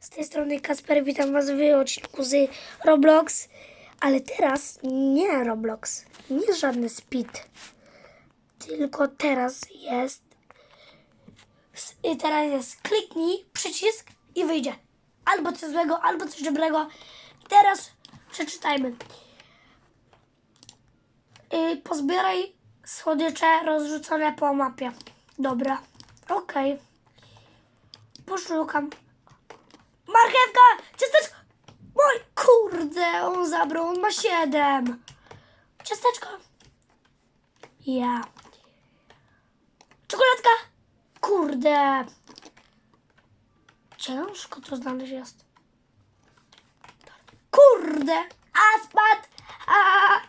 Z tej strony Kasper, witam Was w odcinku z Roblox. Ale teraz nie Roblox, nie żadny speed. Tylko teraz jest. I teraz jest kliknij przycisk i wyjdzie. Albo coś złego, albo coś dobrego. Teraz przeczytajmy. Y, pozbieraj słodycze rozrzucone po mapie. Dobra, okej. Poszukam. Marchewka! Ciasteczko! Mój kurde, on zabrał, on ma siedem. Ciasteczko. Ja. Czekoladka! Kurde. Ciężko to znaleźć jest. Kurde! A spadł! A!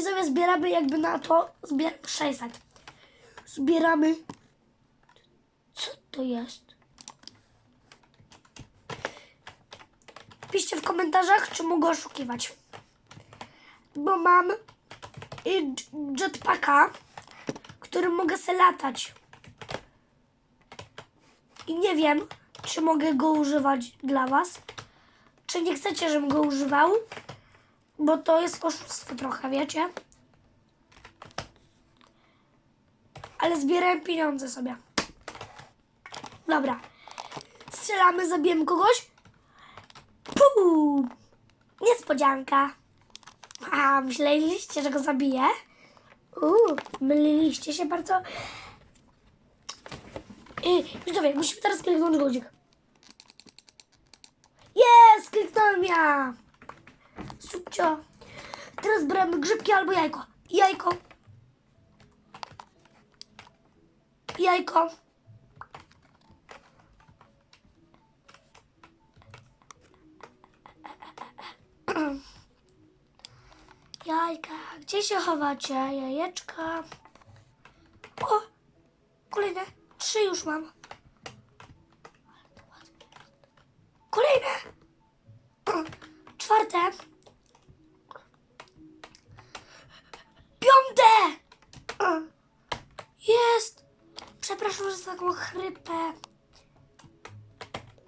Sobie zbieramy jakby na to. Zbieramy 600. Zbieramy. Co to jest? Piszcie w komentarzach, czy mogę oszukiwać. Bo mam y, jetpacka, którym mogę se latać. I nie wiem, czy mogę go używać dla Was. Czy nie chcecie, żebym go używał? Bo to jest oszustwo trochę, wiecie? Ale zbierałem pieniądze sobie. Dobra. Strzelamy, zabijemy kogoś. Puu! Niespodzianka. A, myśleliście, że go zabiję? Uuu, myliliście się bardzo. I, widzowie, musimy teraz kliknąć guzik. Jest! Kliknąłem ja! Subcio. Teraz bramy grzybki albo jajko. Jajko. Jajko. Jajka. Gdzie się chowacie? Jajeczka. O! Kolejne. Trzy już mam. Kolejne. Czwarte. Piąte. Jest. Przepraszam za taką chrypę.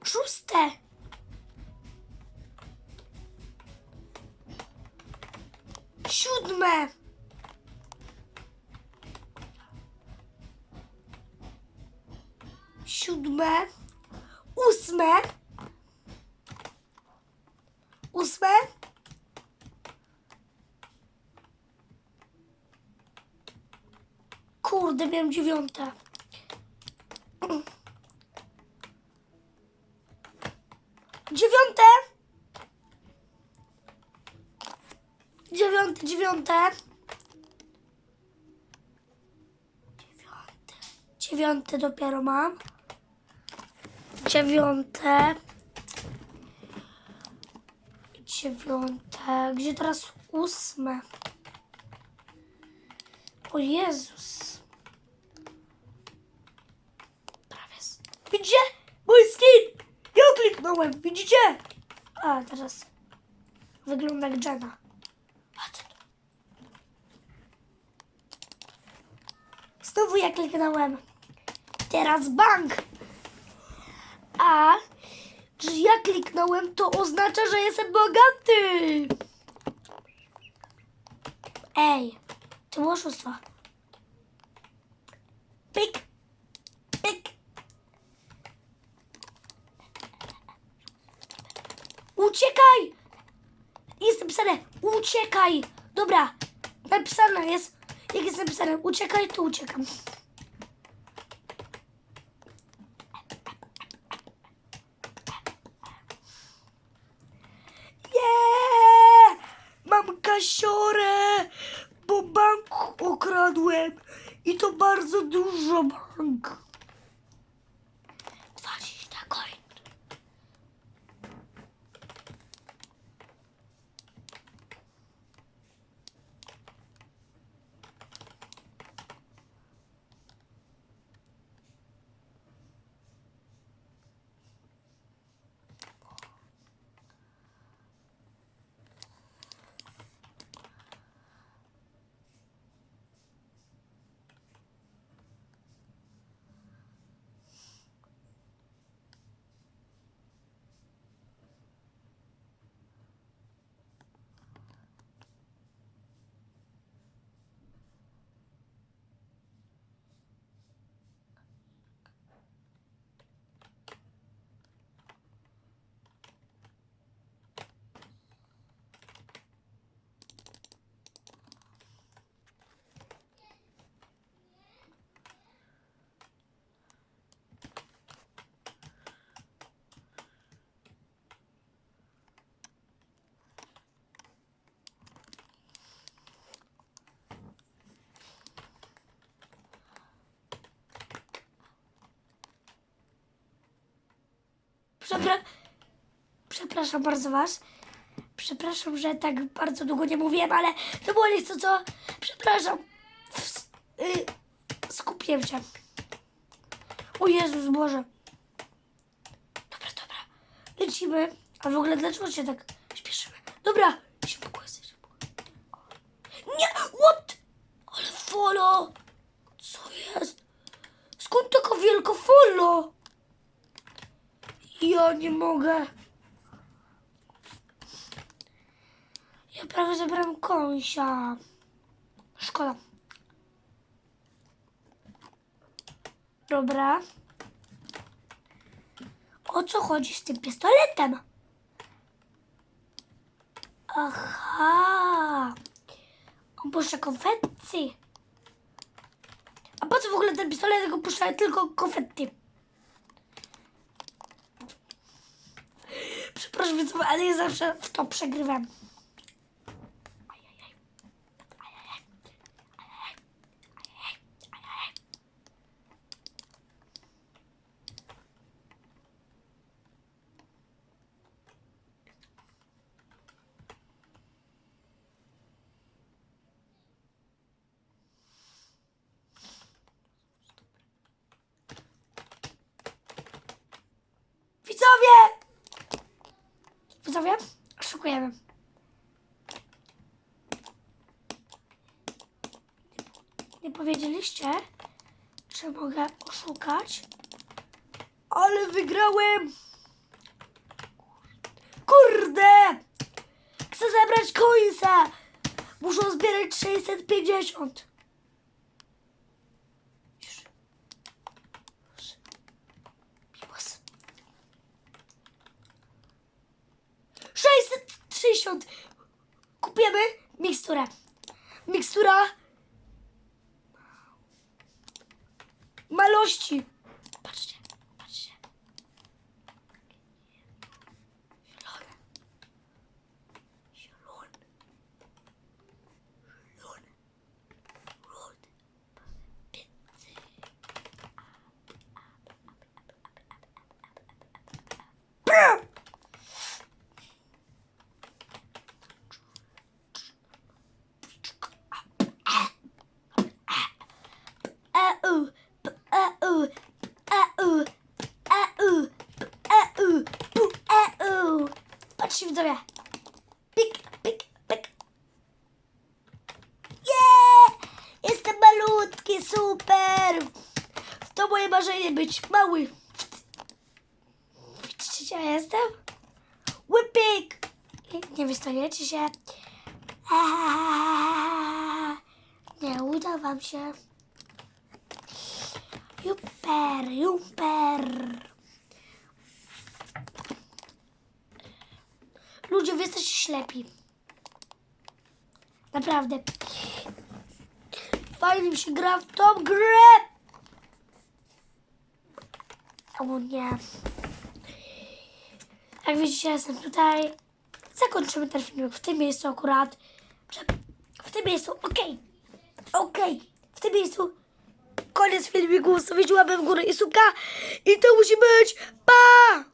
Szóste. Siódme. Ósme. Ósme. Kurde, miałem dziewiąte. Dziewiąte. Dziewiąte, dziewiąte. Dziewiąte. Dziewiąte dopiero mam. Dziewiąte. Dziewiąte. Gdzie teraz ósme? O Jezus. Prawie. Widzicie? Mój skin! Ja kliknąłem, widzicie? A, teraz wygląda jak Jenna. Znowu ja kliknąłem. Teraz bank. A, że ja kliknąłem, to oznacza, że jestem bogaty. Ej, to było oszustwo. Pyk, pyk. Uciekaj! Jest napisane, uciekaj! Dobra, napisane jest, jak jest napisane, uciekaj, to uciekam. Nie! Mam kasiorę, bo bank okradłem i to bardzo Przepra... Przepraszam bardzo was. Przepraszam, że tak bardzo długo nie mówiłem, ale to było nic co. Przepraszam. Y, skupiłem się. O Jezus Boże. Dobra, dobra. Lecimy. A w ogóle dlaczego się tak śpieszymy? Dobra. Nie! What? Ale folo! Co jest? Skąd taka wielka folo? Ja nie mogę. Ja prawie zabrałem kąsia. Szkoda. Dobra. O co chodzi z tym pistoletem? Aha. On puszcza konfetti. A po co w ogóle ten pistolet, on puszcza tylko konfetti? Przepraszam, ale ja zawsze w to przegrywam. Widzowie? Szukujemy. Nie powiedzieliście, że mogę oszukać, ale wygrałem! Kurde! Chcę zabrać końca! Muszę zbierać 650. Już. Już. Miłos. 660. Kupujemy miksturę. Mikstura malości. Widzowie. Pik, pik, pik. Yeah! Jestem malutki, super! To moje marzenie być mały. Widzicie, ja jestem? Whipik! Nie wystaniecie się. Nie uda wam się. Super, super. Ludzie, wy jesteście ślepi. Naprawdę. Fajnie mi się gra w tą grę. O nie. Jak widzicie, jestem tutaj. Zakończymy ten filmik w tym miejscu akurat. W tym miejscu, okej. Okej. W tym miejscu koniec filmiku. Zostawić łapę w górę i suka. I to musi być. Pa!